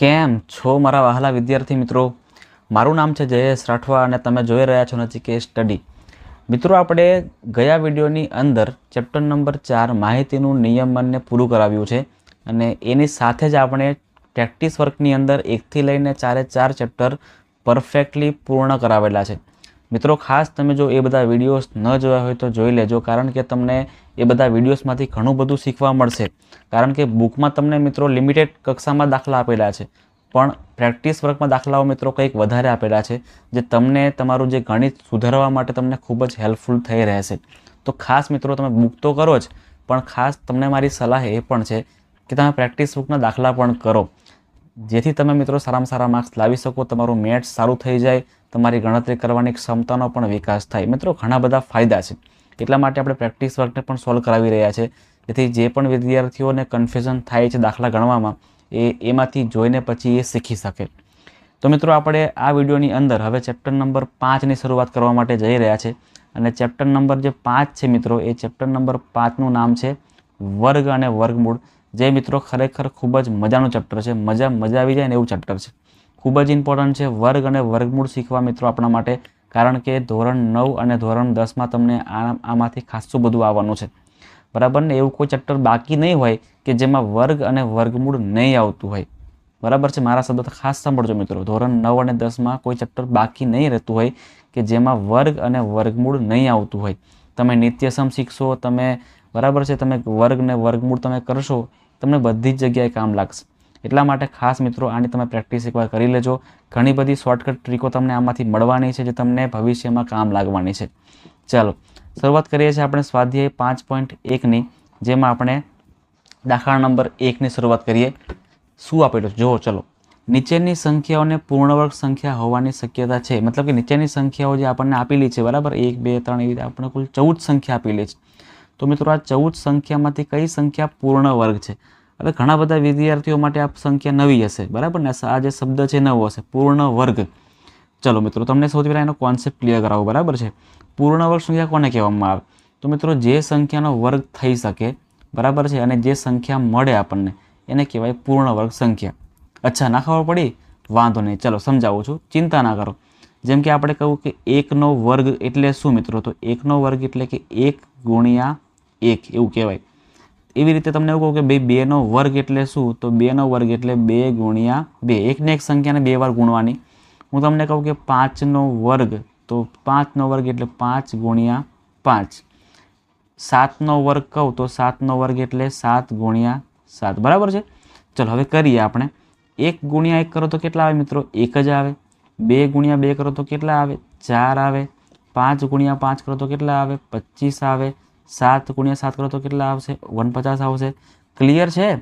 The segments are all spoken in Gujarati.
કેમ છો મારા વહાલા વિદ્યાર્થી મિત્રો? મારું નામ છે જયેશ રાઠવા અને તમે જોઈ રહ્યા છો નચિકેત સ્ટડી. મિત્રો, આપણે ગયા વિડીયોની અંદર ચેપ્ટર નંબર ચાર માહિતીનું નિયમનને પૂરું કરાવ્યું છે અને એની સાથે જ આપણે પ્રેક્ટિસ વર્કની અંદર એકથી લઈને ચારે ચાર ચેપ્ટર પરફેક્ટલી પૂર્ણ કરાવેલા છે. મિત્રો, ખાસ તમે જો એ બધા વિડીયોઝ ન જોયા હોય તો જોઈ લેજો, કારણ કે તમને એ બધા વિડીયોઝમાંથી ઘણું બધું શીખવા મળશે. કારણ કે બુકમાં તમને મિત્રો લિમિટેડ કક્ષામાં દાખલા આપેલા છે. પણ પ્રેક્ટિસ વર્કમાં દાખલાઓ મિત્રો કંઈક વધારે આપેલા છે, જે તમને તમારું જે ગણિત સુધારવા માટે તમને ખૂબ જ હેલ્પફુલ થઈ રહેશે. તો ખાસ મિત્રો, તમે બુક તો કરો જ, પણ ખાસ તમને મારી સલાહ એ પણ છે કે તમે પ્રેક્ટિસ બુકના દાખલા પણ કરો. જેથી તમે મિત્રો સારામાં સારા માર્ક્સ લાવી શકો, તમારું મેથ્સ સારું થઈ જાય, તમારી ગણતરી કરવાની ક્ષમતાનો પણ વિકાસ થાય. મિત્રો, ઘણા બધા ફાયદા છે. એટલા માટે આપણે પ્રેક્ટિસ વર્કને પણ સોલ્વ કરાવી રહ્યા છે. જેથી જે પણ વિદ્યાર્થીઓને કન્ફ્યુઝન થાય છે દાખલા ગણવામાં, એ એમાંથી જોઈને પછી એ શીખી શકે. તો મિત્રો, આપણે આ વિડીયોની અંદર હવે ચેપ્ટર નંબર પાંચની શરૂઆત કરવા માટે જઈ રહ્યા છે. અને ચેપ્ટર નંબર જે પાંચ છે મિત્રો, એ ચેપ્ટર નંબર પાંચનું નામ છે વર્ગ અને વર્ગમૂળ. જે મિત્રો ખરેખર ખૂબ જ મજાનું ચેપ્ટર છે. મજા મજા આવી જાય ને એવું ચેપ્ટર છે. ખૂબ જ ઇમ્પોર્ટન્ટ છે વર્ગ અને વર્ગમૂળ શીખવા મિત્રો આપણા માટે, કારણ કે ધોરણ નવ અને ધોરણ દસમાં તમને આમાંથી ખાસું બધું આવવાનું છે. બરાબર ને? એવું કોઈ ચેપ્ટર બાકી નહીં હોય કે જેમાં વર્ગ અને વર્ગમૂળ નહીં આવતું હોય. બરાબર છે? મારા શબ્દ ખાસ સાંભળજો મિત્રો. ધોરણ નવ અને દસમાં કોઈ ચેપ્ટર બાકી નહીં રહેતું હોય કે જેમાં વર્ગ અને વર્ગમૂળ નહીં આવતું હોય. તમે નિત્યસમ શીખશો, તમે બરાબર છે? તમે વર્ગને વર્ગમૂળ તમે કરશો, તમને બધી જ જગ્યાએ કામ લાગશે. એટલા માટે ખાસ મિત્રો, આની તમે પ્રેક્ટિસ એકવાર કરી લેજો. ઘણી બધી શોર્ટકટ ટ્રીકો તમને આમાંથી મળવાની છે, જે તમને ભવિષ્યમાં કામ લાગવાની છે. ચાલો, શરૂઆત કરીએ છીએ આપણે સ્વાધ્યાય પાંચ પોઈન્ટ એકની જેમાં આપણે દાખલા નંબર એકની શરૂઆત કરીએ. શું આપેલું જુઓ, ચલો. નીચેની સંખ્યાઓને પૂર્ણવર્ગ સંખ્યા હોવાની શક્યતા છે. મતલબ કે નીચેની સંખ્યાઓ જે આપણને આપેલી છે, બરાબર? એક, બે, ત્રણ, એવી રીતે આપણે કુલ ચૌદ સંખ્યા આપેલી છે. તો મિત્રો આ ચૌદ સંખ્યામાંથી કઈ સંખ્યા પૂર્ણ વર્ગ છે? હવે ઘણા બધા વિદ્યાર્થીઓ માટે આ સંખ્યા નવી હશે, બરાબર ને? આ જે શબ્દ છે નવો હશે, પૂર્ણ વર્ગ. ચલો મિત્રો, તમને સૌથી પહેલાં એનો કોન્સેપ્ટ ક્લિયર કરાવો, બરાબર છે? પૂર્ણ વર્ગ સંખ્યા કોને કહેવામાં આવે? તો મિત્રો, જે સંખ્યાનો વર્ગ થઈ શકે, બરાબર છે, અને જે સંખ્યા મળે આપણને, એને કહેવાય પૂર્ણ વર્ગ સંખ્યા. અચ્છા, ના ખબર પડી? વાંધો નહીં, ચલો સમજાવું છું. ચિંતા ના કરો. જેમ કે આપણે કહું કે એકનો વર્ગ એટલે શું મિત્રો? તો એકનો વર્ગ એટલે કે એક ગુણ્યા એક, એવું કહેવાય. એવી રીતે તમને એવું કહું કે ભાઈ બેનો વર્ગ એટલે શું? તો બેનો વર્ગ એટલે બે ગુણ્યા બે. એકને એક સંખ્યાને બે વાર ગુણવાની. હું તમને કહું કે પાંચનો વર્ગ, તો પાંચનો વર્ગ એટલે પાંચ ગુણ્યા પાંચ. સાતનો વર્ગ કહું તો સાતનો વર્ગ એટલે સાત ગુણ્યા સાત. બરાબર છે? ચલો, હવે કરીએ આપણે. એક ગુણ્યા એક કરો તો કેટલા આવે મિત્રો? એક જ આવે. બે ગુણ્યા બે કરો તો કેટલા આવે? ચાર આવે. પાંચ ગુણ્યા પાંચ કરો તો કેટલા આવે? પચીસ આવે. સાત ગુણ્યા સાત કરો તો કેટલા આવશે? ઓગણપચાસ આવશે. ક્લિયર છે?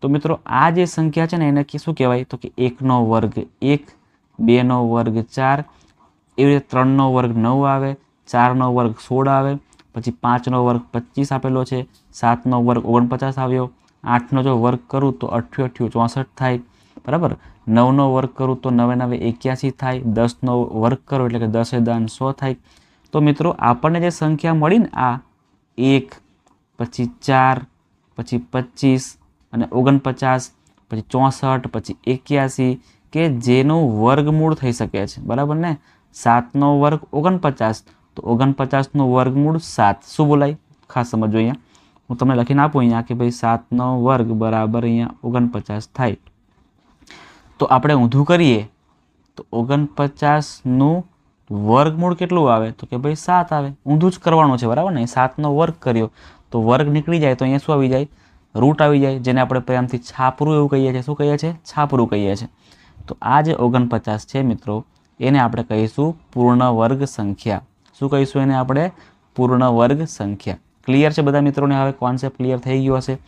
તો મિત્રો, આ જે સંખ્યા છે ને, એને શું કહેવાય? તો કે એકનો વર્ગ એક, બેનો વર્ગ ચાર, એવી રીતે ત્રણનો વર્ગ નવ આવે, ચારનો વર્ગ સોળ આવે, પછી પાંચનો વર્ગ પચીસ આપેલો છે, સાતનો વર્ગ ઓગણપચાસ આવ્યો, આઠનો જો વર્ગ કરું તો અઠ્યું અઠ્યું ચોસઠ થાય, બરાબર? નવનો વર્ગ કરું તો નવે નવે એક્યાસી થાય, દસનો વર્ગ કરો એટલે કે દસે દાન સો થાય. તો મિત્રો, આપણને જે સંખ્યા મળી ને આ એક, પછી ચાર, પછી પચીસ, અને ઓગણપચાસ, પછી ચોસઠ, પછી એક્યાસી, કે જેનું વર્ગમૂળ થઈ શકે છે. બરાબર ને? સાતનો વર્ગ ઓગણપચાસ, તો ઓગણપચાસનું વર્ગમૂળ સાત. શું બોલાય? ખાસ સમજો અહીંયા. હું તમને લખીને આપું અહીંયા કે ભાઈ સાતનો વર્ગ બરાબર અહીંયા ઓગણપચાસ થાય. તો આપણે ઊંધું કરીએ. તો ઓગણપચાસનું વર્ગમૂળ કેટલું આવે? તો કે ભાઈ સાત આવે. ઊંધું જ કરવાનું છે, બરાબર ને? સાતનો વર્ગ કર્યો. તો વર્ગ નીકળી જાય તો અહીંયા શું આવી જાય? રૂટ આવી જાય, જેને આપણે પ્રેમથી છાપરું એવું કહીએ છીએ. શું કહીએ છીએ? છાપરું કહીએ છીએ. તો આ જે ઓગણપચાસ છે મિત્રો, એને આપણે કહીશું પૂર્ણ વર્ગ સંખ્યા. શું કહીશું એને આપણે? પૂર્ણ વર્ગ સંખ્યા. ક્લિયર છે બધા મિત્રોને? હવે કોન્સેપ્ટ ક્લિયર થઈ ગયો હશે.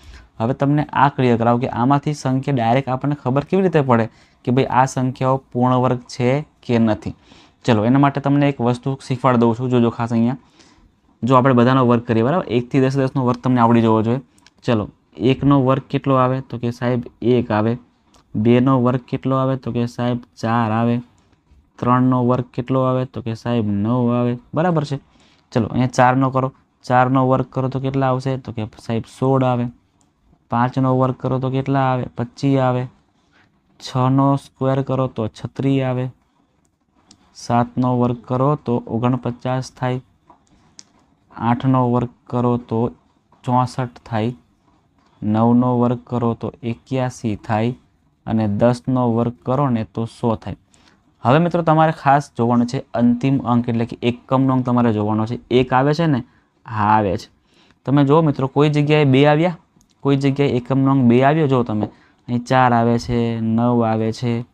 હવે તમને આ ક્લિયર કરાવો કે આમાંથી સંખ્યા ડાયરેક્ટ આપણને ખબર કેવી રીતે પડે કે ભાઈ આ સંખ્યાઓ પૂર્ણ વર્ગ છે કે નથી. ચલો, એના માટે તમને એક વસ્તુ શીખવાડ દઉં છું જોજો ખાસ અહીંયા. જો આપણે બધાનો વર્ગ કરીએ, બરાબર? એકથી દસ દસનો વર્ગ તમને આવડી જવો જોઈએ. ચલો, એકનો વર્ગ કેટલો આવે? તો કે સાહેબ એક આવે. બેનો વર્ગ કેટલો આવે? તો કે સાહેબ ચાર આવે. ત્રણનો વર્ગ કેટલો આવે? તો કે સાહેબ નવ આવે. બરાબર છે? ચલો, અહીંયા ચારનો કરો. ચારનો વર્ગ કરો તો કેટલા આવશે? તો કે સાહેબ સોળ આવે. પાંચનો વર્ગ કરો તો કેટલા આવે? પચીસ આવે. છનો સ્ક્વેર કરો તો છત્રી આવે. સાતનો વર્ગ કરો તો ઓગણપચાસ થાય. આઠનો વર્ગ કરો તો ચોસઠ થાય. નવનો વર્ગ કરો તો એક્યાસી થાય અને દસનો વર્ગ કરો ને તો સો થાય. હવે મિત્રો તમારે ખાસ જોવાનું છે અંતિમ અંક, એટલે કે એકમનો અંક તમારે જોવાનો છે. એક આવે છે ને, હા આવે છે. તમે જુઓ મિત્રો, કોઈ જગ્યાએ બે આવ્યા? કોઈ જગ્યાએ એકમનો અંક બે આવ્યો? જો તમે. અહીં ચાર આવે છે, નવ આવે છે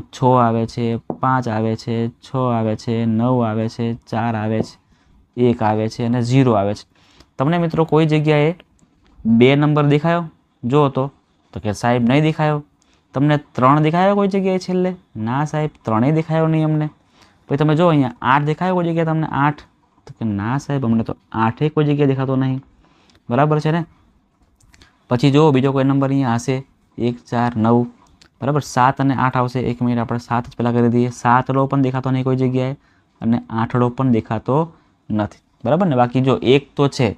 છ આવે છે, પાંચ આવે છે, છ આવે છે, નવ આવે છે, ચાર આવે છે, એક આવે છે અને ઝીરો આવે છે. તમને મિત્રો કોઈ જગ્યાએ બે નંબર દેખાયો? જો તો તો કે સાહેબ નહીં દેખાયો? તમને ત્રણ દેખાયો કોઈ જગ્યાએ છેલ્લે? ના સાહેબ, ત્રણેય દેખાયો નહીં અમને. પછી તમે જો અહીંયા આઠ દેખાયો કોઈ જગ્યાએ તમને? આઠ. તો કે ના સાહેબ, અમને તો આઠે કોઈ જગ્યાએ દેખાતો નહીં. બરાબર છે ને? પછી જો બીજો કોઈ નંબર અહીંયા હશે, એક, ચાર, નવ. બરાબર? સાત અને આઠ આવશે એક મિનિટ. આપણે સાત જ પહેલાં કરી દઈએ. સાતડો પણ દેખાતો નહીં કોઈ જગ્યાએ અને આઠડો પણ દેખાતો નથી. બરાબર ને? બાકી જો એક તો છે.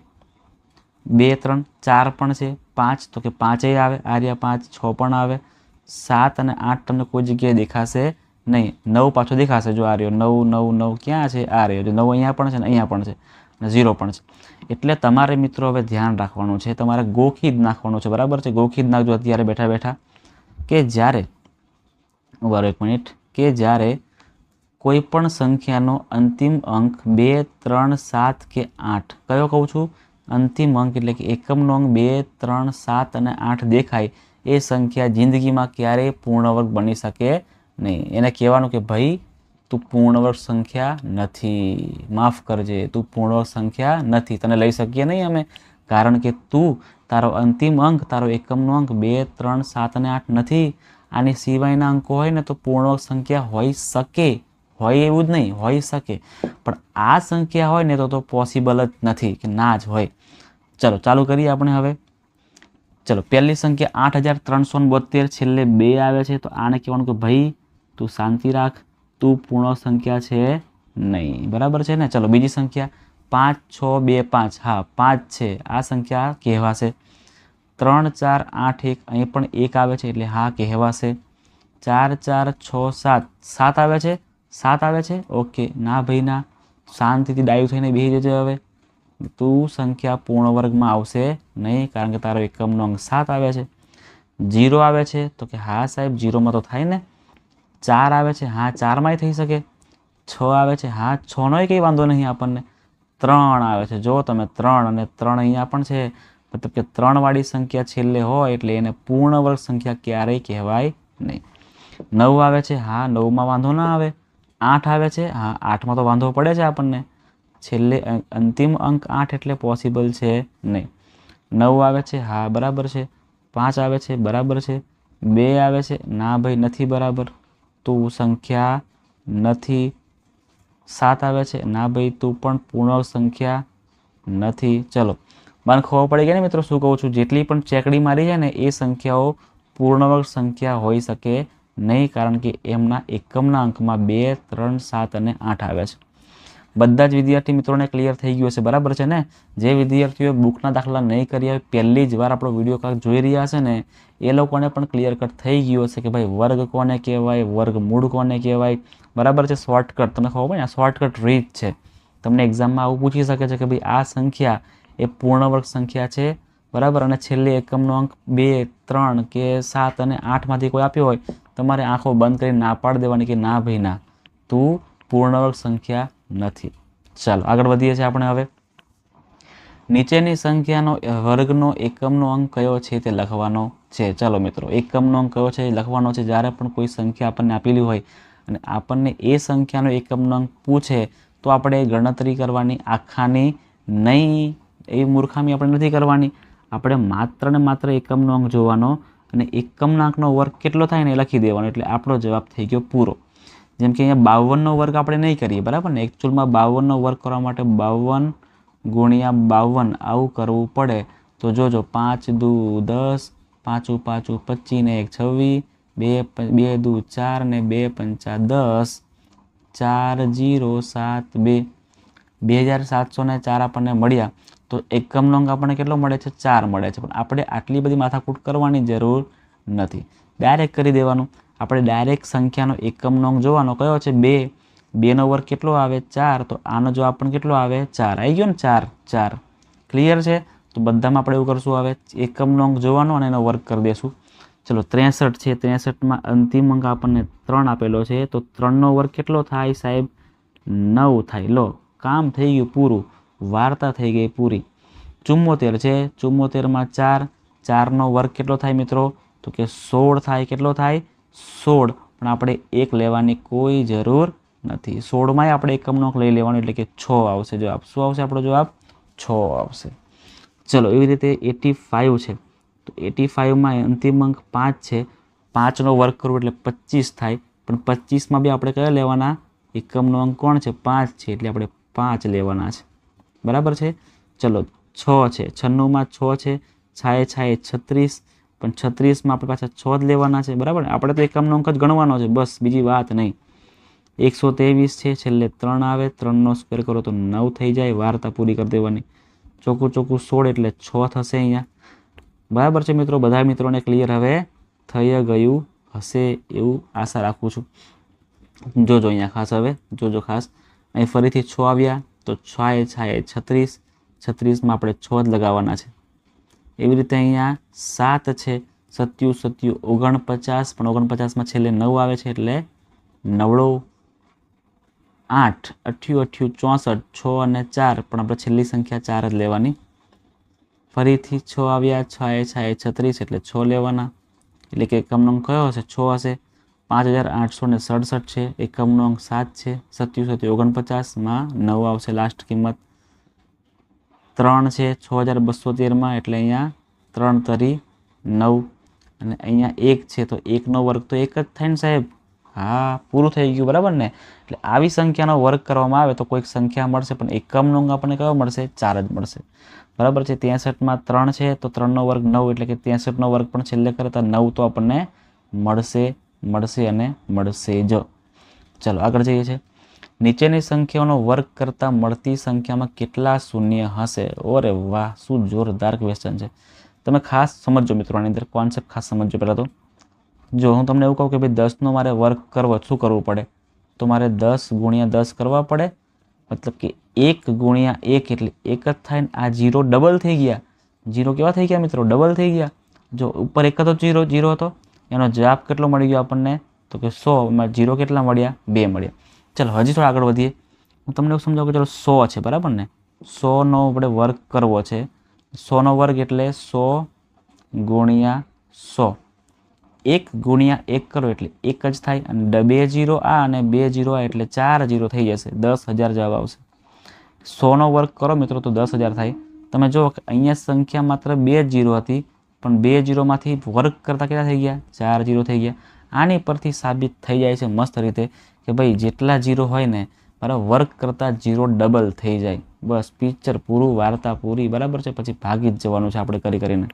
બે, ત્રણ, ચાર પણ છે. પાંચ, તો કે પાંચેય આવે. આર્યા પાંચ, છ પણ આવે. સાત અને આઠ તમને કોઈ જગ્યાએ દેખાશે નહીં. નવ પાછો દેખાશે જો આ રહ્યો નવ નવ નવ ક્યાં છે? આ રહ્યો જો નવ અહીંયા પણ છે ને અહીંયા પણ છે. અને ઝીરો પણ છે. એટલે તમારે મિત્રો હવે ધ્યાન રાખવાનું છે. તમારે ગોખી જ નાખવાનું છે. બરાબર છે? ગોખી જ નાખજો અત્યારે બેઠા બેઠા. કે જ્યારે, ઊભા એક મિનિટ, કે જ્યારે કોઈ પણ સંખ્યાનો અંતિમ અંક બે, ત્રણ, સાત કે આઠ, કયો કહું છું? અંતિમ અંક એટલે કે એકમનો અંક બે, ત્રણ, સાત અને આઠ દેખાય, એ સંખ્યા જિંદગીમાં ક્યારેય પૂર્ણવર્ગ બની શકે નહીં. એને કહેવાનું કે ભાઈ, તું પૂર્ણવર્ગ સંખ્યા નથી. માફ કરજે, તું પૂર્ણવર્ગ સંખ્યા નથી. તને લઈ શકીએ નહીં અમે? કારણ કે તું તારો અંતિમ અંક, તારો એકમનો અંક બે, ત્રણ, સાત અને આઠ નથી. આની સિવાયના અંકો હોય ને તો પૂર્ણવર્ગ સંખ્યા હોઈ શકે. હોય એવું જ નહીં, હોઈ શકે. પણ આ સંખ્યા હોય ને તો તો પોસિબલ જ નથી કે ના જ હોય. ચલો, ચાલુ કરીએ આપણે હવે. ચલો, પહેલી સંખ્યા આઠ હજાર ત્રણસો બોતેર છેલ્લે બે આવે છે, તો આને કહેવાનું કે ભાઈ, તું શાંતિ રાખ. તું પૂર્ણ સંખ્યા છે નહીં. બરાબર છે ને? ચલો, બીજી સંખ્યા. પાંચ, છ, બે, પાંચ. હા, પાંચ છે. આ સંખ્યા કહેવાશે. ત્રણ, ચાર, આઠ, એક. અહીં પણ એક આવે છે એટલે હા કહેવાશે. ચાર ચાર, છ, સાત. સાત આવે છે? સાત આવે છે? ઓકે. ના ભાઈ, ના. શાંતિથી ડાયું થઈને બેસી જજે હવે. તું સંખ્યા પૂર્ણ વર્ગમાં આવશે નહીં, કારણ કે તારો એકમનો અંક સાત આવે છે. જીરો આવે છે? તો કે હા સાહેબ, જીરોમાં તો થાય ને. ચાર આવે છે? હા, ચારમાંય થઈ શકે. છ આવે છે? હા છનોય કંઈ વાંધો નહીં આપણને. ત્રણ આવે છે. જો તમે ત્રણ અને ત્રણ અહીંયા પણ છે, મતલબ કે ત્રણવાળી સંખ્યા છેલ્લે હોય એટલે એને પૂર્ણ વર્ગ સંખ્યા ક્યારેય કહેવાય નહીં. નવ આવે છે, હા, નવમાં વાંધો ના આવે. આઠ આવે છે, હા, આઠમાં તો વાંધો પડે છે આપણને. છેલ્લે અંતિમ અંક આઠ એટલે પોસિબલ છે નહીં. નવ આવે છે, હા, બરાબર છે. પાંચ આવે છે, બરાબર છે. બે આવે છે, ના ભાઈ, નથી બરાબર. તું સંખ્યા નથી સાત આવે છે. ના ભાઈ, તું પણ પૂર્ણ સંખ્યા નથી. ચલો. મને ખબર પડી ગઈ ને મિત્રો, શું કહું છું? જેટલી પણ ચેકડી મારી છે ને, એ સંખ્યાઓ પૂર્ણવર્ગ સંખ્યા હોઈ શકે નહીં, કારણ કે એમના એકમના અંકમાં બે, ત્રણ, સાત અને આઠ આવે છે. બધા જ વિદ્યાર્થી મિત્રોને ક્લિયર થઈ ગયું હશે, બરાબર છે ને? જે વિદ્યાર્થીઓ બુકના દાખલા નહીં કર્યા પહેલી જ વાર આપણો વીડિયો ક્લાસ જોઈ રહ્યા હશે ને, એ લોકોને પણ ક્લિયર કટ થઈ ગયું હશે કે ભાઈ, વર્ગ કોને કહેવાય, વર્ગ મૂળ કોને કહેવાય? બરાબર છે શોર્ટકટ તમને ખબર પડે આ શોર્ટકટ રીત છે. તમને એક્ઝામમાં આવું પૂછી શકે છે કે ભાઈ, આ સંખ્યા એ પૂર્ણવર્ગ સંખ્યા છે, બરાબર? અને છેલ્લે એકમનો અંક બે, ત્રણ કે સાત અને આઠમાંથી કોઈ આપ્યો હોય, તમારે આંખો બંધ કરી ના પાડી દેવાની કે ના ભાઈ ના. તું પૂર્ણવર્ગ સંખ્યા નથી. ચાલો, આગળ વધીએ છીએ આપણે હવે. નીચેની સંખ્યાનો વર્ગનો એકમનો અંક કયો છે તે લખવાનો છે? ચાલો મિત્રો, એકમનો અંક કયો છે એ લખવાનો છે. જ્યારે પણ કોઈ સંખ્યા આપણને આપેલી હોય અને આપણને એ સંખ્યાનો એકમનો અંક પૂછે, તો આપણે ગણતરી કરવાની આખાની નહીં, એ મૂર્ખામી આપણે નથી કરવાની. આપણે માત્ર ને માત્ર એકમનો અંક જોવાનો અને એકમના અંકનો વર્ગ કેટલો થાય ને એ લખી દેવાનો. એટલે આપણો જવાબ થઈ ગયો પૂરો. જેમ કે અહીંયા બાવનનો વર્ગ આપણે નહીં કરીએ, બરાબર ને? એકચ્યુઅલમાં બાવનનો વર્ગ કરવા માટે બાવન ગુણ્યા બાવન આવું કરવું પડે. તો જોજો, પાંચ દુ દસ, પાંચું પાંચું પચીસ ને એક છવ્વીસ, બે બે દુ ચાર ને બે પંચા દસ, ચાર જીરો સાત બે. બે હજાર સાતસો ને ચાર આપણને મળ્યા. તો એકમનો અંક આપણને કેટલો મળે છે? ચાર મળે છે. પણ આપણે આટલી બધી માથાકૂટ કરવાની જરૂર નથી. ડાયરેક્ટ કરી દેવાનું. આપણે ડાયરેક્ટ સંખ્યાનો એકમનો અંક જોવાનો કયો છે? બે. બેનો વર્ગ કેટલો આવે? ચાર. તો આનો જવાબ પણ કેટલો આવે? ચાર. આવી ગયો ને ચાર? ચાર. ક્લિયર છે? તો બધામાં આપણે એવું કરશું, હવે એકમનો અંક જોવાનો અને એનો વર્ગ કરી દેશું. ચલો, ત્રેસઠ છે. ત્રેસઠમાં અંતિમ અંક આપણને ત્રણ આપેલો છે. તો ત્રણનો વર્ગ કેટલો થાય સાહેબ? નવ થાય. લો, કામ થઈ ગયું પૂરું. વાર્તા થઈ ગઈ પૂરી. ચુમ્મોતેર છે. ચુમ્મોતેરમાં ચાર. ચારનો વર્ગ કેટલો થાય મિત્રો? તો કે સોળ થાય. કેટલો થાય? સોળ, પણ આપણે એક લેવાની કોઈ જરૂર નથી. સોળમાંય આપણે એકમનો લઈ લેવાનો એટલે કે છ આવશે. જવાબ શું આવશે આપણો જવાબ? છ આવશે. ચલો, એવી રીતે એટી ફાઇવ છે. તો એટી ફાઇવમાં અંતિમ અંક પાંચ છે. પાંચનો વર્ગ કરવો એટલે પચીસ થાય. પણ પચીસમાં બી આપણે કયા લેવાના? એકમનો અંક કોણ છે? પાંચ છે, એટલે આપણે પાંચ લેવાના છે. બરાબર છે? ચલો, છ છે. છન્નુંમાં છ છે. છાએ છાએ છત્રીસ. પણ છત્રીસમાં આપણે પાછા છ જ લેવાના છે, બરાબર? આપણે તો એકમનો અંક જ ગણવાનો છે, બસ, બીજી વાત નહીં. એકસો ત્રેવીસ છે, છેલ્લે ત્રણ આવે, ત્રણનો સ્ક્વેર કરો તો નવ થઈ જાય, વાર્તા પૂરી કરી દેવાની. ચોખ્ખું ચોખ્ખું સોળ એટલે છ થશે અહીંયા. બરાબર છે મિત્રો? બધા મિત્રોને ક્લિયર હવે થઈ ગયું હશે એવું આશા રાખું છું. જોજો અહીંયા ખાસ હવે, જોજો ખાસ. અહીં ફરીથી છ આવ્યા, તો છ એ છ એ છત્રીસ. છત્રીસમાં આપણે છ જ લગાવવાના છે. એવી રીતે અહીંયા સાત છે. સત્યુ સત્યુ ઓગણપચાસ, પણ ઓગણપચાસમાં છેલ્લે નવ આવે છે એટલે નવડો આઠ. અઠ્યું અઠ્યું, ચોસઠ, છ અને ચાર, પણ આપણે છેલ્લી સંખ્યા ચાર જ લેવાની. ફરીથી છ આવ્યા, છ એ છ, એ છત્રીસ, એટલે છ લેવાના. એટલે કે એકમનો અંક કયો હશે? છ હશે. પાંચ હજાર આઠસો ને સડસઠ છે. એકમનો અંક સાત છે. સત્યુ સત્યુ ઓગણપચાસમાં નવ આવશે. લાસ્ટ કિંમત ત્રણ છે છ હજાર બસો તેરમાં, એટલે અહીંયા ત્રણ તરી નવ. અને અહીંયા એક છે તો એકનો વર્ગ તો એક જ થાય ને સાહેબ? હા, પૂરું થઈ ગયું, બરાબર ને? એટલે આવી સંખ્યાનો વર્ગ કરવામાં આવે તો કોઈક સંખ્યા મળશે, પણ એકમનો અંગ આપણને કયો મળશે? ચાર જ મળશે. બરાબર છે, ત્રેસઠમાં ત્રણ છે તો ત્રણનો વર્ગ નવ, એટલે કે ત્રેસઠનો વર્ગ પણ છેલ્લે કરતા નવ તો આપણને મળશે મળશે અને મળશે જ. ચલો, આગળ જઈએ છે. નીચેની સંખ્યાઓનો વર્ગ કરતાં મળતી સંખ્યામાં કેટલા શૂન્ય હશે? ઓરે વાહ, શું જોરદાર ક્વેશ્ચન છે. તમે ખાસ સમજો મિત્રો, આની અંદર કોન્સેપ્ટ ખાસ સમજો પહેલાં તો. જો હું તમને એવું કહું કે ભાઈ દસનો મારે વર્ક કરવો, શું કરવું પડે? તો મારે દસ ગુણ્યા દસ કરવા પડે. મતલબ કે એક ગુણ્યા એક એટલે એક જ થાય ને આ જીરો ડબલ થઈ ગયા. જીરો કેવા થઈ ગયા મિત્રો? ડબલ થઈ ગયા. જો ઉપર એક હતો જીરો જીરો હતો. એનો જવાબ કેટલો મળી ગયો આપણને? તો કે સો, એમાં જીરો કેટલા મળ્યા? બે મળ્યા. ચાલો, હજી થોડા આગળ વધીએ. હું તમને એવું સમજાવું કે ચાલો, સો છે, બરાબર ને? સોનો આપણે વર્ક કરવો છે. સોનો વર્ગ એટલે સો ગુણ્યા સો. એક ગુણ્યા એક કરો એટલે એક જ થાય અને બે જીરો આ અને બે જીરો આ એટલે ચાર જીરો થઈ જશે. દસ હજાર જવાબ આવશે. સોનો વર્ગ કરો મિત્રો તો દસ હજાર થાય. તમે જુઓ કે અહીંયા સંખ્યા માત્ર બે જીરો હતી, પણ બે જીરોમાંથી વર્ગ કરતાં કેટલા થઈ ગયા? ચાર જીરો થઈ ગયા. આની પરથી સાબિત થઈ જાય છે મસ્ત રીતે કે ભાઈ જેટલા જીરો હોય ને, મારા વર્ક કરતાં જીરો ડબલ થઈ જાય. બસ પિક્ચર પૂરું, વાર્તા પૂરી, બરાબર છે? પછી ભાગી જ જવાનું છે આપણે કરી કરીને.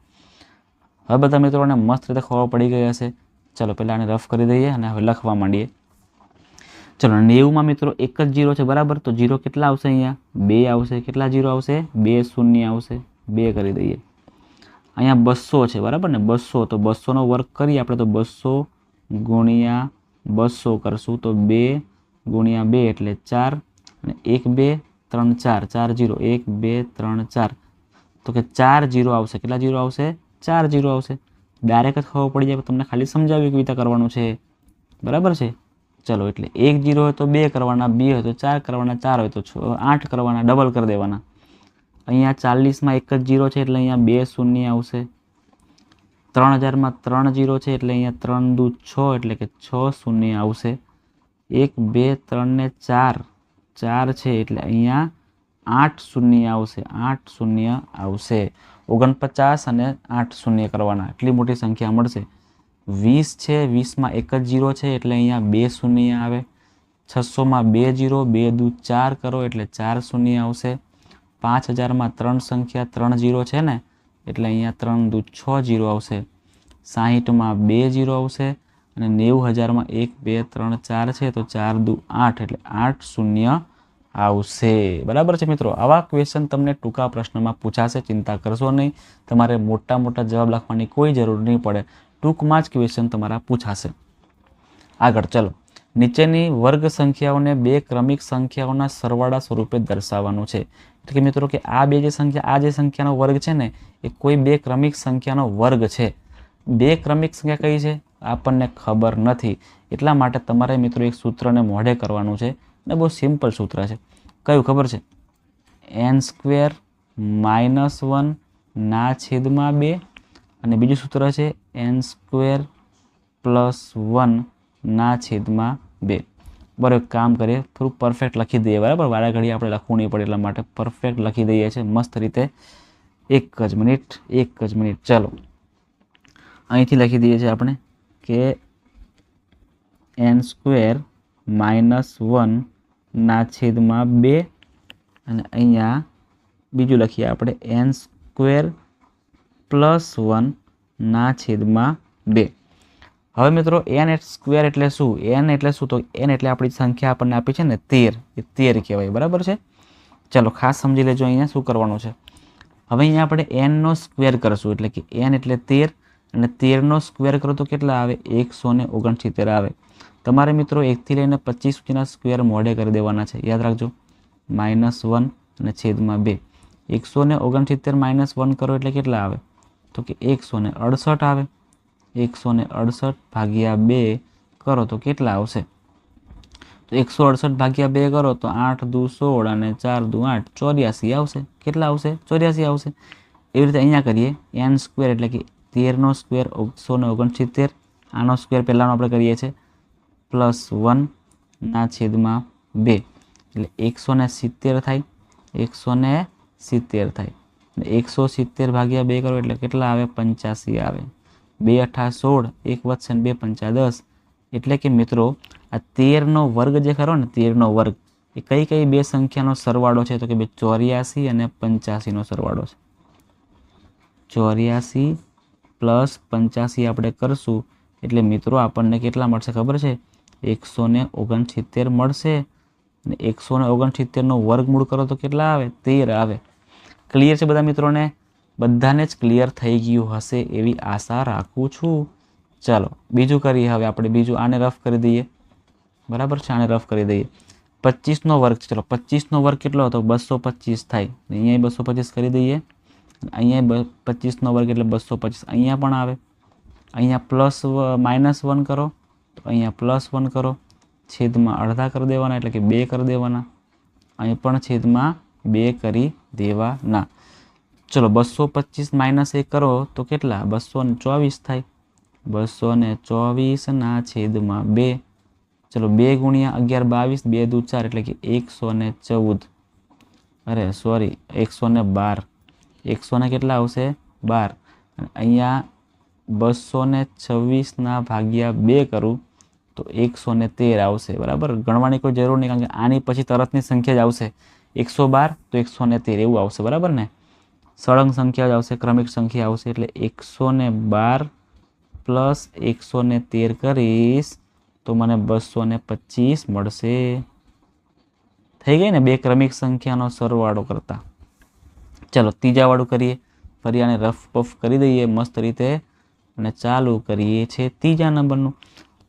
હવે બધા મિત્રોને મસ્ત રીતે ખબર પડી ગઈ હશે. ચલો, પહેલાં આને રફ કરી દઈએ અને હવે લખવા માંડીએ. ચલો, નેવુંમાં મિત્રો એક જ જીરો છે, બરાબર? તો જીરો કેટલા આવશે અહીંયા? બે આવશે. કેટલા જીરો આવશે? બે શૂન્ય આવશે. બે કરી દઈએ. અહીંયા બસો છે, બરાબર ને? બસો. તો બસોનો વર્ક કરીએ આપણે તો બસો ગુણ્યા બસો કરશું તો બે ગુણ્યા બે એટલે ચાર અને એક બે ત્રણ ચાર ચાર જીરો, એક બે ત્રણ ચાર. તો કે ચાર જીરો આવશે. કેટલા જીરો આવશે? ચાર જીરો આવશે. ડાયરેક્ટ જ ખબર પડી જાય તમને ખાલી સમજાવ્યું કેવી રીતે કરવાનું છે. બરાબર છે? ચલો, એટલે એક જીરો હોય તો બે કરવાના, બે હોય તો ચાર કરવાના, ચાર હોય તો છ, આઠ કરવાના, ડબલ કરી દેવાના. અહીંયા ચાલીસમાં એક જ જીરો છે એટલે અહીંયા બે શૂન્ય આવશે. ત્રણ હજારમાં ત્રણ જીરો છે એટલે અહીંયા ત્રણ દુ છ એટલે કે છ શૂન્ય આવશે. એક, બે, ત્રણ ને ચાર. ચાર છે એટલે અહીંયા આઠ શૂન્ય આવશે. આઠ શૂન્ય આવશે. ઓગણપચાસ અને આઠ શૂન્ય કરવાના. એટલી મોટી સંખ્યા મળશે. વીસ છે, વીસમાં એક જ જીરો છે એટલે અહીંયા બે શૂન્ય આવે. છસોમાં બે જીરો, બે દુ ચાર કરો એટલે ચાર શૂન્ય આવશે. પાંચ હજારમાં ત્રણ સંખ્યા ત્રણ જીરો છે ને એટલે અહીંયા ત્રણ દુ છ જીરો આવશે, સાહીઠમાં બે જીરો આવશે અને નેવું હજારમાં એક, બે, ત્રણ, ચાર છે તો ચાર દુ આઠ એટલે આઠ શૂન્ય આવશે. બરાબર છે મિત્રો? આવા ક્વેશ્ચન તમને ટૂંકા પ્રશ્નમાં પૂછાશે, ચિંતા કરશો નહીં. તમારે મોટા મોટા જવાબ લખવાની કોઈ જરૂર નહીં પડે. ટૂંકમાં જ ક્વેશ્ચન તમારા પૂછાશે. આગળ ચલો. નીચેની વર્ગ સંખ્યાઓને બે ક્રમિક સંખ્યાઓના સરવાળા સ્વરૂપે દર્શાવવાનું છે. એટલે કે મિત્રો કે આ બે જે સંખ્યા, આ જે સંખ્યાનો વર્ગ છે ને, એ કોઈ બે ક્રમિક સંખ્યાનો વર્ગ છે. બે ક્રમિક સંખ્યા કઈ છે? આપણને ખબર નથી. એટલા માટે તમારે મિત્રો એક સૂત્રને મોઢે કરવાનું છે અને બહુ સિમ્પલ સૂત્ર છે. કયું ખબર છે? એન સ્ક્વેર માઇનસ વન ના છેદમાં બે અને બીજું સૂત્ર છે એન સ્ક્વેર પ્લસ વન ના છેદમાં બે. બરાબર કામ કરીએ, થોડું પરફેક્ટ લખી દઈએ, બરાબર? વારા ઘડી આપણે લખવું નહીં પડે એટલા માટે પરફેક્ટ લખી દઈએ છીએ, મસ્ત રીતે. એક જ મિનિટ, એક જ મિનિટ. ચાલો. અહીંથી લખી દઈએ છીએ આપણે કે એન સ્ક્વેર માઇનસ વનના છેદમાં બે. અને અહીંયા બીજું લખીએ આપણે એન સ્ક્વેર પ્લસ વનના છેદમાં બે. હવે મિત્રો એન એટ સ્ક્વેર એટલે શું? એન એટલે શું? તો એન એટલે આપણી સંખ્યા આપણને આપી છે ને તેર. એ તેર કહેવાય, બરાબર છે? ચાલો, ખાસ સમજી લેજો, અહીંયા શું કરવાનું છે? હવે અહીંયા આપણે એનનો સ્ક્વેર કરશું, એટલે કે એન એટલે તેર, અને તેરનો સ્ક્વેર કરો તો કેટલા આવે? એકસો ને ઓગણસિત્તેર આવે. તમારે મિત્રો, એકથી લઈને પચીસ સુધીના સ્ક્વેર મોડે કરી દેવાના છે. યાદ રાખજો. માઇનસ વન અને છેદમાં બે. એકસો ને ઓગણસિત્તેર માઇનસ વન કરો એટલે કેટલા આવે? તો કે એકસો ને અડસઠ આવે. એકસો ને અડસઠ ભાગ્યા બે કરો તો કેટલા આવશે? તો એકસો અડસઠ ભાગ્યા બે કરો તો આઠ દુ સોળ અને ચાર દુ આઠ, ચોર્યાસી આવશે. કેટલા આવશે? ચોર્યાસી આવશે. એવી રીતે અહીંયા કરીએ. એન સ્ક્વેર એટલે કે તેરનો સ્ક્વેર એકસો ને ઓગણસિત્તેર. આનો સ્ક્વેર પહેલાંનો આપણે કરીએ છીએ પ્લસ વનના છેદમાં બે. એટલે એકસો ને સિત્તેર થાય. એકસો ને સિત્તેર થાય. એકસો સિત્તેર ભાગ્યા બે કરો એટલે કેટલા આવે? પંચ્યાસી આવે. બે અઠા સોળ, એક વધશે ને બે પંચા દસ. એટલે કે મિત્રો, આ તેરનો વર્ગ જે ખરો ને, તેરનો વર્ગ, એ કઈ કઈ બે સંખ્યાનો સરવાળો છે? તો કે બે ચોર્યાસી અને પંચ્યાસીનો સરવાળો છે. ચોર્યાસી પ્લસ પંચ્યાસી આપણે કરશું. એટલે મિત્રો, આપણને કેટલા મળશે ખબર છે? એકસો ને ઓગણસિત્તેર મળશે. અને એકસો ને ઓગણસિત્તેરનો વર્ગમૂળ કરો તો કેટલા આવે? તેર આવે. ક્લિયર છે બધા મિત્રોને? બધાને જ ક્લિયર થઈ ગયું હશે એવી આશા રાખું છું. ચાલો, બીજું કરીએ હવે આપણે. બીજું આને રફ કરી દઈએ. બરાબર છે? આને રફ કરી દઈએ. પચીસનો વર્ગ ચલો, પચીસનો વર્ગ કેટલો હતો? બસો પચીસ થાય. અહીંયા બસો પચીસ કરી દઈએ. અહીંયા પચીસનો વર્ગ એટલે બસો પચીસ. અહીંયા પણ આવે. અહીંયા પ્લસ માઇનસ વન કરો. તો અહીંયા પ્લસ વન કરો. છેદમાં અડધા કરી દેવાના એટલે કે બે કરી દેવાના. અહીં પણ છેદમાં બે કરી દેવાના. ચલો બસો પચીસ માઇનસ એક કરો તો કેટલા? બસો ને ચોવીસ થાય. બસો ને ચોવીસના છેદમાં બે. ચલો બે ગુણ્યા અગિયાર બાવીસ, બે દુ ચાર એટલે કે એકસો ને ચૌદ. અરે સોરી, એકસો ને બાર. એકસો ને કેટલા આવશે? બાર. અહીંયા બસો ને છવ્વીસના ભાગ્યા બે કરું તો એકસો ને તેર આવશે. બરાબર? ગણવાની કોઈ જરૂર નહીં કારણ કે આની પછી તરતની સંખ્યા જ આવશે. એકસો બાર તો એકસો ને તેર એવું આવશે. બરાબર ને? સળંગ સંખ્યા જ આવશે, ક્રમિક સંખ્યા આવશે, એટલે એકસો ને બાર પ્લસ એકસો ને તેર કરીશ, તો મને બસો ને પચીસ મળશે. થઈ ગઈ ને બે ક્રમિક સંખ્યાનો સરવાળો કરતા. ચાલો, ત્રીજાવાળું કરીએ. ફરી આને રફ પફ કરી દઈએ મસ્ત રીતે અને ચાલુ કરીએ છે ત્રીજા નંબરનું.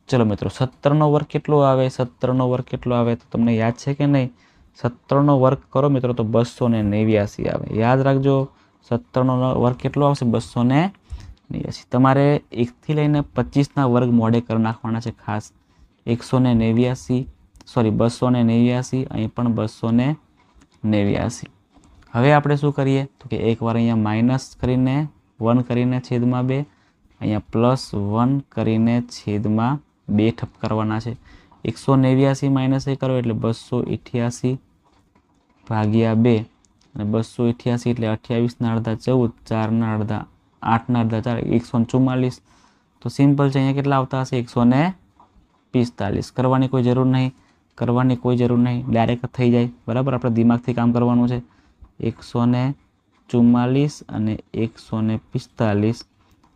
ચલો મિત્રો, સત્તરનો વર્ગ કેટલો આવે? સત્તરનો વર્ગ કેટલો આવે? તો તમને યાદ છે કે નહીં? સત્તરનો વર્ગ કરો મિત્રો, તો બસો ને નેવ્યાસી આવે. યાદ રાખજો. સત્તરનો વર્ગ કેટલો આવશે? બસો ને નેવ્યાસી. તમારે એકથી લઈને પચીસના વર્ગ મોડે કરી નાખવાના છે ખાસ. એકસો ને નેવ્યાસી, સોરી, બસો ને નેવ્યાસી, અહીં પણ બસો ને નેવ્યાસી. હવે આપણે શું કરીએ? તો કે એકવાર અહીંયા માઇનસ કરીને વન કરીને છેદમાં બે, અહીંયા પ્લસ વન કરીને છેદમાં બે ઠપ કરવાના છે. એકસો નેવ્યાસી માઇનસ એ કરો એટલે બસો અઠ્યાસી ભાગ્યા બે. અને બસો અઠ્યાસી એટલે અઠ્યાવીસના અડધા ચૌદ ચારના અડધા આઠના અડધા ચાર, એકસો ચુમ્માલીસ. તો સિમ્પલ છે, અહીંયા કેટલા આવતા હશે? એકસો ને પિસ્તાલીસ. કરવાની કોઈ જરૂર નહીં. કરવાની કોઈ જરૂર નહીં. ડાયરેક્ટ થઈ જાય. બરાબર? આપણે દિમાગથી કામ કરવાનું છે. એકસો ને ચુમ્માલીસ અને એકસો ને પિસ્તાલીસ.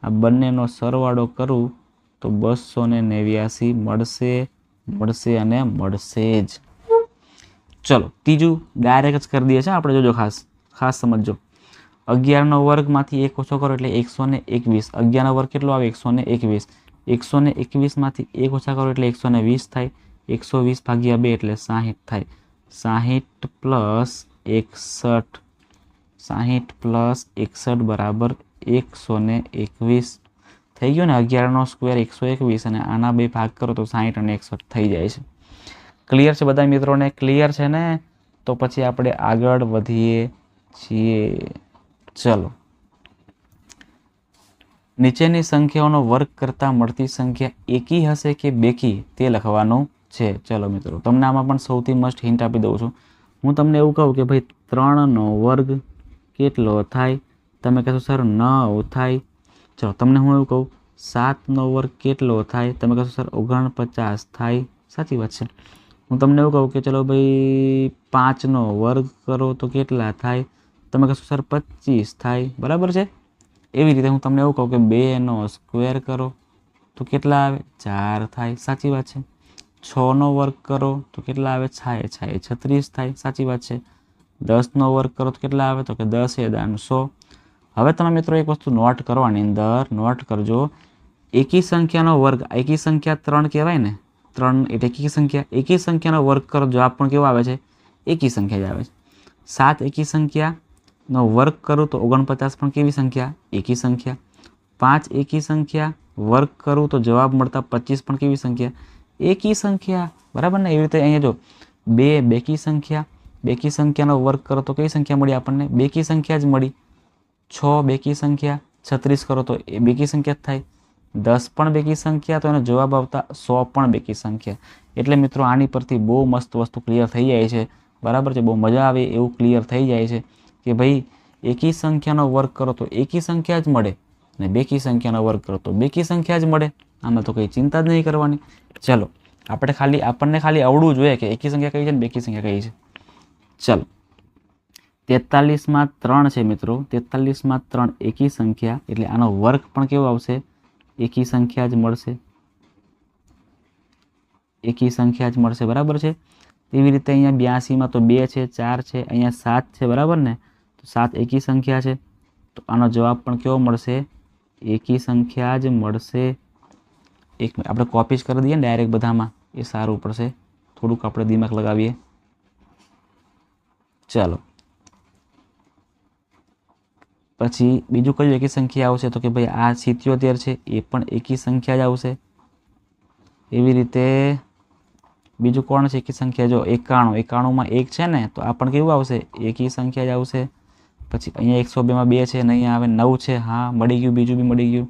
આ બંનેનો સરવાળો કરું તો બસો ને નેવ્યાસી મળશે મળશે અને મળશે જ. ચલો, ત્રીજું ડાયરેક્ટ જ કરી દઈએ છીએ આપણે જોજો ખાસ ખાસ સમજજો. અગિયારનો વર્ગમાંથી એક ઓછો કરો એટલે એકસો ને એકવીસ. અગિયારનો વર્ગ કેટલો આવે? એકસો ને એકવીસ. એકસો ને એકવીસમાંથી એક ઓછા કરો એટલે એકસો ને વીસ થાય. એકસો વીસ ભાગ્યા બે એટલે સાહીઠ થાય. સાહીઠ પ્લસ એકસઠ. સાહીઠ પ્લસ એકસઠ બરાબર એકસો ને એકવીસ. થઈ ગયો ને? અગિયારનો સ્ક્વેર એકસો એકવીસ અને આના બે ભાગ કરો તો સાહીઠ અને એકસઠ થઈ જાય છે. ક્લિયર છે બધા મિત્રોને? ક્લિયર છે ને? તો પછી આપણે આગળ વધીએ છીએ. ચલો. નીચેની સંખ્યાઓનો વર્ગ કરતાં મળતી સંખ્યા એકી હશે કે બેકી? તે લખવાનું છે. ચલો મિત્રો, તમને આમાં પણ સૌથી મસ્ટ હિન્ટ આપી દઉં છું. હું તમને એવું કહું કે ભાઈ, ત્રણનો વર્ગ કેટલો થાય? તમે કહેશો, સર, નવ થાય. ચલો, તમને હું એવું કહું, સાતનો વર્ગ કેટલો થાય? તમે કહેશો, સર, ઓગણપચાસ થાય. સાચી વાત છે. હું તમને એવું કહું કે ચલો ભાઈ પાંચનો વર્ગ કરો તો કેટલા થાય? તમે કહેશો, સર, પચીસ થાય. બરાબર છે? એવી રીતે હું તમને એવું કહું કે બેનો સ્ક્વેર કરો તો કેટલા આવે? ચાર થાય. સાચી વાત છે. છનો વર્ગ કરો તો કેટલા આવે? છાએ છાએ છત્રીસ થાય. સાચી વાત છે. દસનો વર્ગ કરો તો કેટલા આવે? તો કે દસ એ દાન સો. હવે તમે મિત્રો એક વસ્તુ નોટ કરવાની અંદર નોટ કરજો. એકી સંખ્યાનો વર્ગ એકી સંખ્યા ત્રણ કહેવાય ને? ત્રણ, એટલે એકી સંખ્યા, એકી સંખ્યાનો વર્ગ કરો જવાબ પણ કેવો આવે છે? એકી સંખ્યા જ આવે છે. સાત એકી સંખ્યાનો વર્ગ કરું, તો ઓગણપચાસ પણ કેવી સંખ્યા? એકી સંખ્યા. પાંચ એકી સંખ્યા, વર્ગ કરું, તો જવાબ મળતા પચીસ પણ કેવી સંખ્યા? એકી સંખ્યા. બરાબર ને? એવી રીતે અહીંયા જો બે બેકી સંખ્યા બેકી સંખ્યાનો વર્ગ કરો, તો કઈ સંખ્યા મળી આપણને? બેકી સંખ્યા જ મળી. છ બેકી સંખ્યા, છત્રીસ કરો, તો એ બેકી સંખ્યા જ થાય. દસ પણ બેકી સંખ્યા તો એનો જવાબ આવતા સો પણ બેકી સંખ્યા. એટલે મિત્રો આની પરથી બહુ મસ્ત વસ્તુ ક્લિયર થઈ જાય છે. બરાબર છે? બહુ મજા આવે એવું ક્લિયર થઈ જાય છે કે ભાઈ એકી સંખ્યાનો વર્ગ કરો તો એકી સંખ્યા જ મળે ને બેકી સંખ્યાનો વર્ગ કરો તો બેકી સંખ્યા જ મળે. આમાં તો કંઈ ચિંતા જ નહીં કરવાની. ચલો, આપણે ખાલી આપણને ખાલી આવડવું જોઈએ કે એકી સંખ્યા કઈ છે ને બેકી સંખ્યા કઈ છે. ચલો, તેતાલીસમાં ત્રણ છે મિત્રો. તેતાલીસમાં ત્રણ એકી સંખ્યા એટલે આનો વર્ગ પણ કેવો આવશે? એકી સંખ્યા જ મળશે. એકી સંખ્યા જ મળશે, બરાબર છે? તેવી રીતે અહીંયા બ્યાસીમાં તો બે છે, ચાર છે, અહીંયા સાત છે, બરાબર ને? તો સાત એકી સંખ્યા છે. તો આનો જવાબ પણ કેવો મળશે? એકી સંખ્યા જ મળશે. એક આપણે કોપી જ કરી દઈએ ને ડાયરેક્ટ બધામાં. એ સારું પડશે. થોડુંક આપણે દિમાગ લગાવીએ. ચાલો. પછી બીજું કયું એકી સંખ્યા આવશે? તો કે ભાઈ આ સિત્યોતેર છે, એ પણ એકી સંખ્યા જ આવશે. એવી રીતે બીજું કોણ છે એકી સંખ્યા? જો એકાણું, એકાણુંમાં એક છે ને, તો આ પણ કેવું આવશે? એકી સંખ્યા જ આવશે. પછી અહીંયા એકસો બેમાં બે છે ને, અહીંયા આવે નવ છે. હા, મળી ગયું, બીજું બી મળી ગયું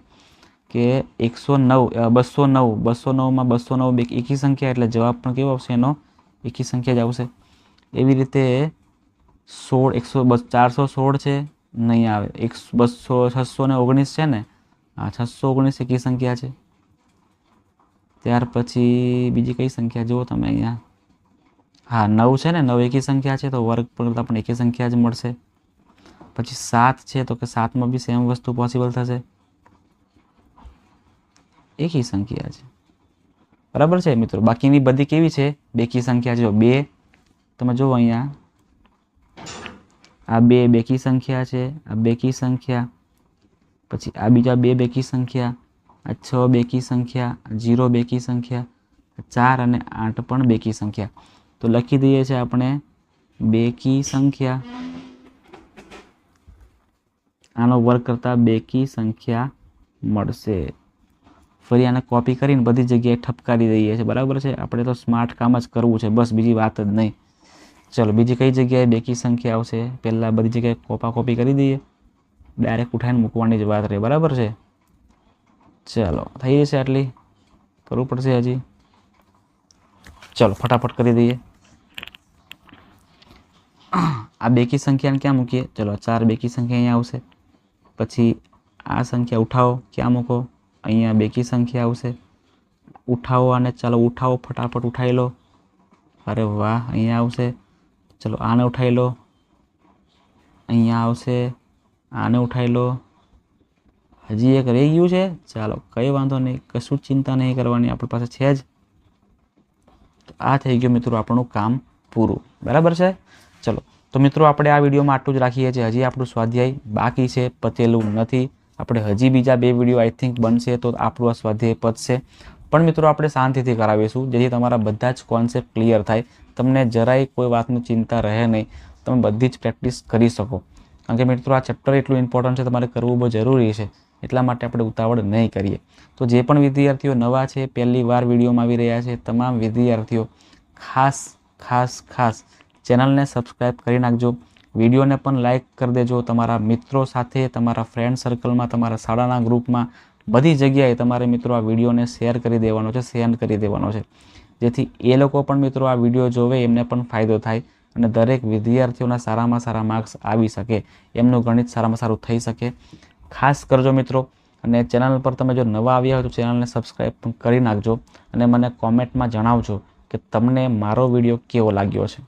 કે એકસો નવ બસો નવ, બસો નવમાં બસો નવ બે એકી સંખ્યા, એટલે જવાબ પણ કેવો આવશે એનો? એકી સંખ્યા જ આવશે. એવી રીતે સોળ, એકસો ચારસો સોળ છે. નહીં આવે. એક બસો, છસો ને ઓગણીસ છે ને હા છસો ઓગણીસ એકી સંખ્યા છે? ત્યાર પછી બીજી કઈ સંખ્યા જુઓ તમે અહીંયા. હા, નવ છે ને, નવ એકી સંખ્યા છે, તો વર્ગ કરતાં પણ એકી સંખ્યા જ મળશે. પછી સાત છે, તો કે સાતમાં બી સેમ વસ્તુ પોસિબલ થશે. એકી સંખ્યા છે. બરાબર છે મિત્રો? બાકીની બધી કેવી છે? બેકી સંખ્યા જો બે. તમે જુઓ અહીંયા. આ બે બેકી સંખ્યા છે, આ બેકી સંખ્યા, પછી આ બીજા બે બેકી સંખ્યા, આ છ બેકી સંખ્યા જીરો બેકી સંખ્યા ચાર અને આઠ પણ બેકી સંખ્યા. તો લખી દઈએ છીએ આપણે બેકી સંખ્યા. આનો વર્ગ કરતાં બેકી સંખ્યા મળશે. ફરી આને કોપી કરીને બધી જગ્યાએ ઠપકારી દઈએ છીએ બરાબર છે? આપણે તો સ્માર્ટ કામ જ કરવું છે. બસ બીજી વાત જ નહીં. ચલો, બીજી કઈ જગ્યાએ બેકી સંખ્યા આવશે? પહેલાં બધી જગ્યાએ કોપા કોપી કરી દઈએ. ડાયરેક્ટ ઉઠાઈને મૂકવાની જ વાત રહે, બરાબર છે? ચલો, થઈ જશે આટલી. કરવું પડશે હજી. ચલો, ફટાફટ કરી દઈએ. આ બેકી સંખ્યાને ક્યાં મૂકીએ? ચલો ચાર બેકી સંખ્યા અહીંયા આવશે. પછી આ સંખ્યા ઉઠાવો, ક્યાં મૂકો? અહીંયા બેકી સંખ્યા આવશે. ઉઠાવો અને ચાલો, ઉઠાવો, ફટાફટ ઉઠાવી લો. અરે વાહ, અહીંયા આવશે. ચલો આને ઉઠાવી લો. અહીંયા આવશે. આને ઉઠાવી લો. હજી એક રહી ગયું છે. ચાલો, કંઈ વાંધો નહીં. કશું ચિંતા નહીં કરવાની. આપણી પાસે છે જ. આ થઈ ગયું મિત્રો આપણું કામ પૂરું. બરાબર છે? ચલો, તો મિત્રો આપણે આ વિડીયોમાં આટલું જ રાખીએ છીએ. હજી આપણું સ્વાધ્યાય બાકી છે. પતેલું નથી. આપણે હજી બીજા બે વીડિયો આઈ થિંક બનશે તો આપણું આ સ્વાધ્યાય પતશે. પણ મિત્રો આપણે શાંતિથી કરાવીશું. જેથી તમારા બધા જ કોન્સેપ્ટ ક્લિયર થાય. તમને જરાય કોઈ વાતની ચિંતા રહે નહીં. તમે બધી જ પ્રેક્ટિસ કરી શકો. કારણ કે મિત્રો આ ચેપ્ટર એટલું ઇમ્પોર્ટન્ટ છે, તમારે કરવું બહુ જરૂરી છે. એટલા માટે આપણે ઉતાવળ નહીં કરીએ. તો જે પણ વિદ્યાર્થીઓ નવા છે, પહેલી વાર વિડીયોમાં આવી રહ્યા છે, તમામ વિદ્યાર્થીઓ ખાસ ખાસ ખાસ ચેનલને સબસ્ક્રાઈબ કરી નાખજો. વિડીયોને પણ લાઈક કરી દેજો. તમારા મિત્રો સાથે, તમારા ફ્રેન્ડ સર્કલમાં તમારા શાળાના ગ્રુપમાં બધી જગ્યાએ તમારે મિત્રો આ વિડીયોને શેર કરી દેવાનો છે સેન્ડ કરી દેવાનો છે. જેથી એ લોકો પણ મિત્રો આ વીડિયો જોવે, એમને પણ ફાયદો થાય અને દરેક વિદ્યાર્થીઓના સારામાં સારા માર્ક્સ આવી શકે, એમનું ગણિત સારામાં સારું થઈ શકે. ખાસ કરજો મિત્રો, અને ચેનલ પર તમે જો નવા આવ્યા હોય તો ચેનલને સબસ્ક્રાઈબ પણ કરી નાખજો અને મને કોમેન્ટમાં જણાવજો કે તમને મારો વીડિયો કેવો લાગ્યો છે.